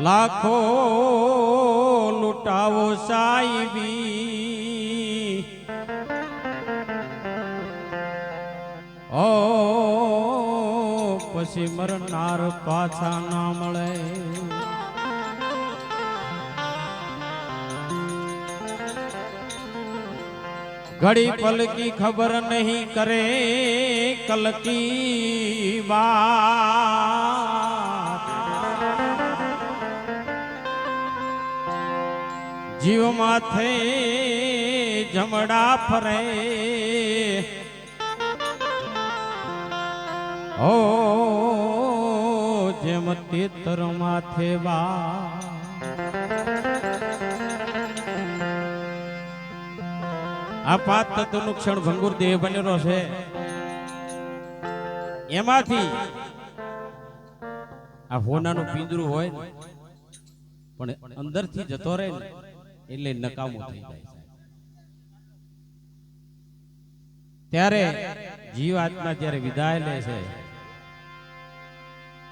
લાખો લૂંટાવો સાઈબી ઓ, પછી મરનાર પાછા ના મળે. ઘડી પલકી ખબર નહીં કરે, કલકી વાત જીવ થઈ જમડા ફરે. ઓ જેમ તેતર માથે વા આ પાંચ તત્વનું ક્ષણ ભંગુર દેહ બનેલો છે. એમાંથી આ હોનાનું પિંજરું હોય, પણ અંદરથી જતો રહે ને એટલે નકામું થઈ જાય ત્યારે જીવ આત્મા જ્યારે વિદાય લે છે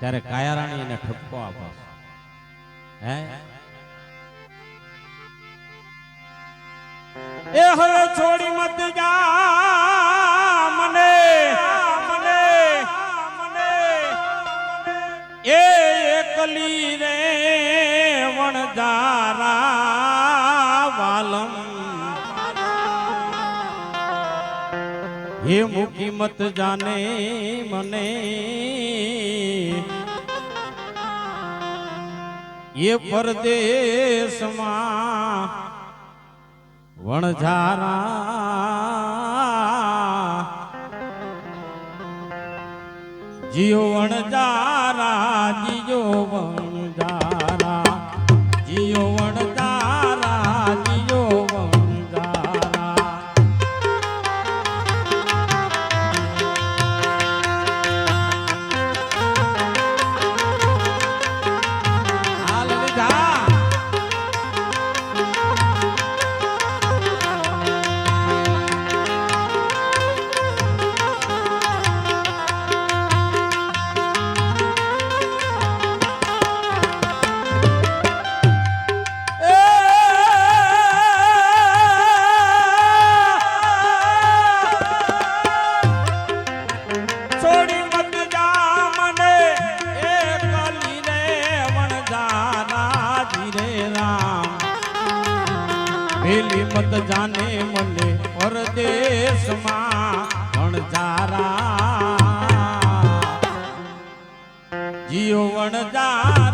ત્યારે કાયારાણી એને ઠપકો આપે હે? એ હવે છોડી મત જા. હે મૂકી મત જાને મને? એ પરદેશમાં વણઝારા જીઓ વણઝારા જીઓ વણઝારા પેલી મત જાને મને પરદેશમાં Vanjara Jio Vanjara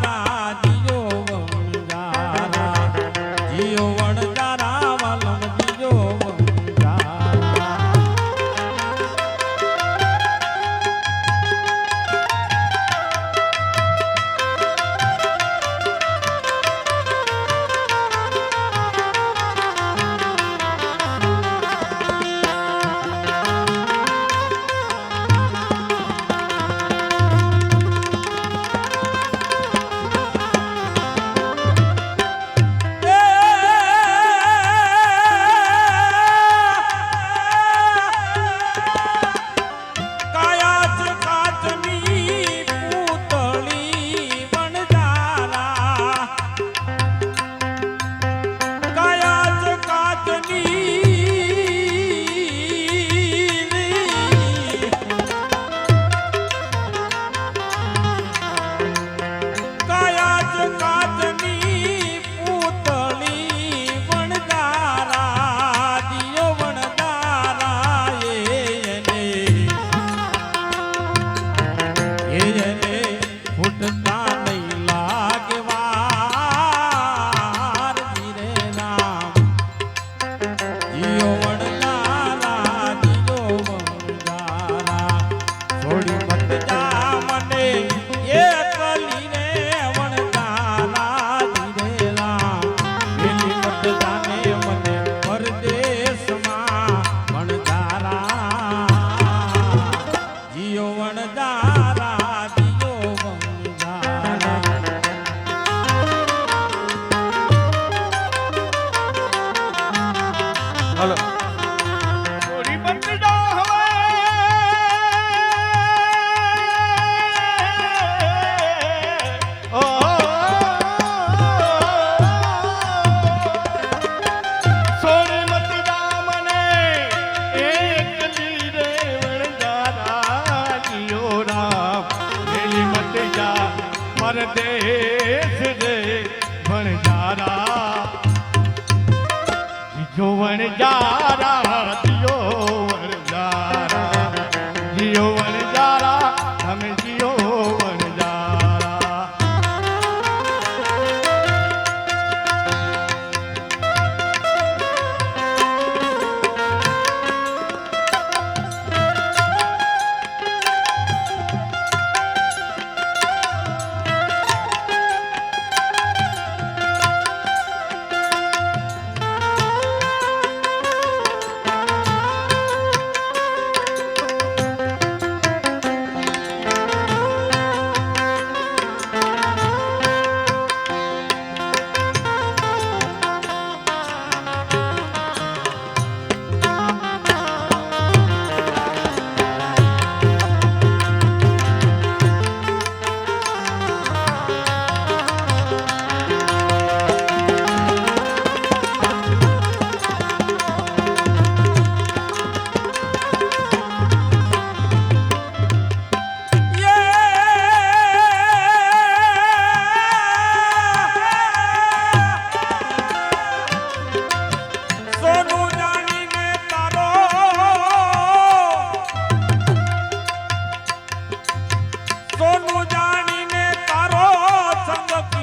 i me. જીજો Vanjara Sangam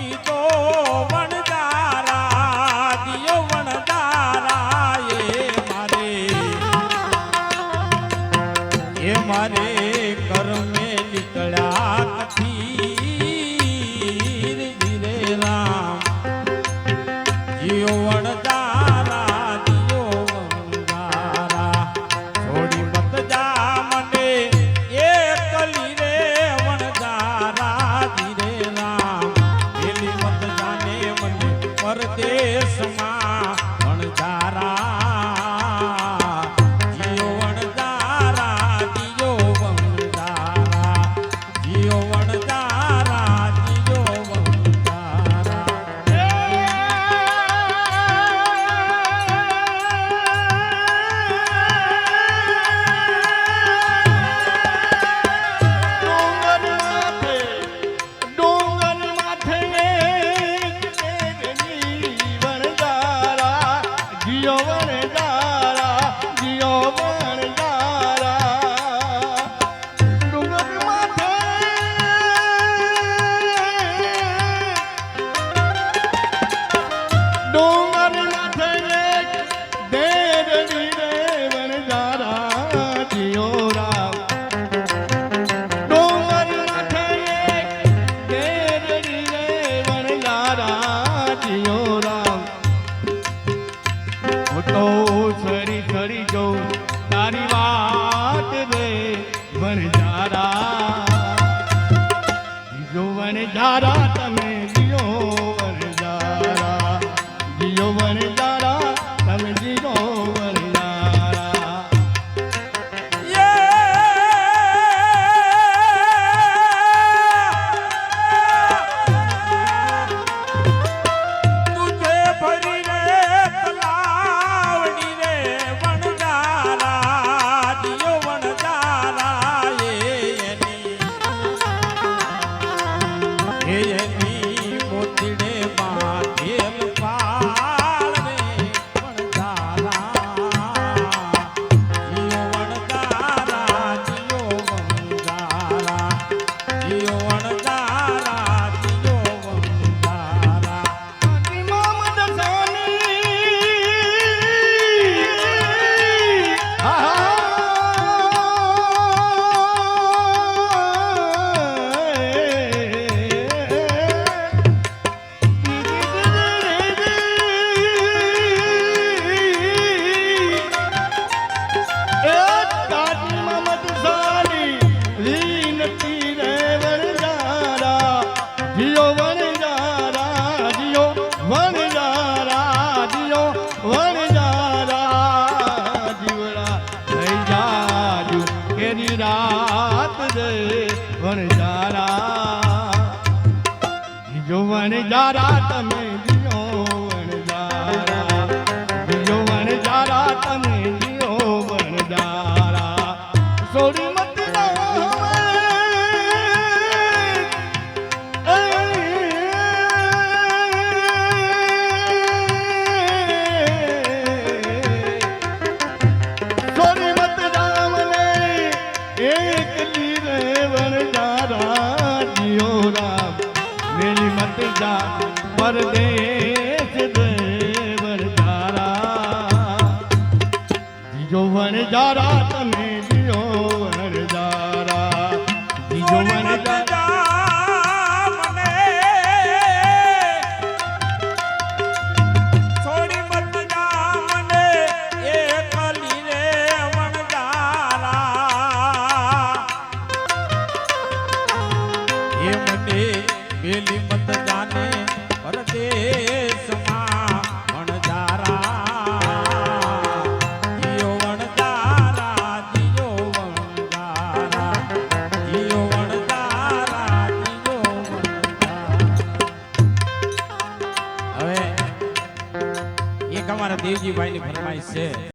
Vanjara જીજો Vanjara તમે. અમારા ફરમાઈશ છે.